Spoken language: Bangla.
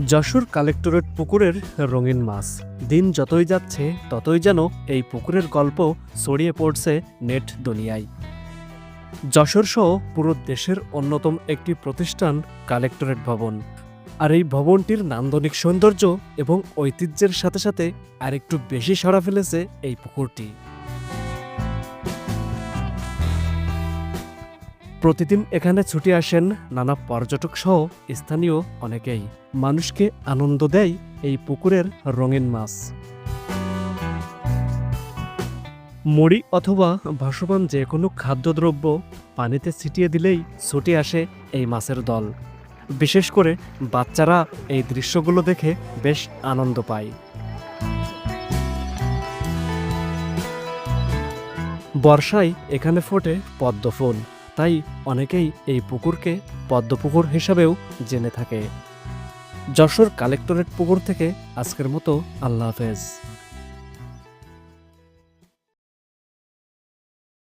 যশোর কালেক্টরেট পুকুরের রঙিন মাছ। দিন যতই যাচ্ছে, ততই যেন এই পুকুরের গল্প ছড়িয়ে পড়ছে নেট দুনিয়ায়। যশোর সহ পুরো দেশের অন্যতম একটি প্রতিষ্ঠান কালেক্টরেট ভবন। আর এই ভবনটির নান্দনিক সৌন্দর্য এবং ঐতিহ্যের সাথে সাথে আরেকটু বেশি সাড়া ফেলেছে এই পুকুরটি। প্রতিদিন এখানে ছুটে আসেন নানা পর্যটক সহ স্থানীয় অনেকেই। মানুষকে আনন্দ দেয় এই পুকুরের রঙিন মাছ। মুড়ি অথবা ভাসমান যে কোনো খাদ্যদ্রব্য পানিতে ছিটিয়ে দিলেই ছুটে আসে এই মাছের দল। বিশেষ করে বাচ্চারা এই দৃশ্যগুলো দেখে বেশ আনন্দ পায়। বর্ষায় এখানে ফোটে পদ্ম ফুল। তাই অনেকেই এই পুকুরকে পদ্মপুকুর হিসাবেও জেনে থাকে। যশোর কালেক্টরেট পুকুর থেকে আজকের মতো আল্লাহ হাফেজ।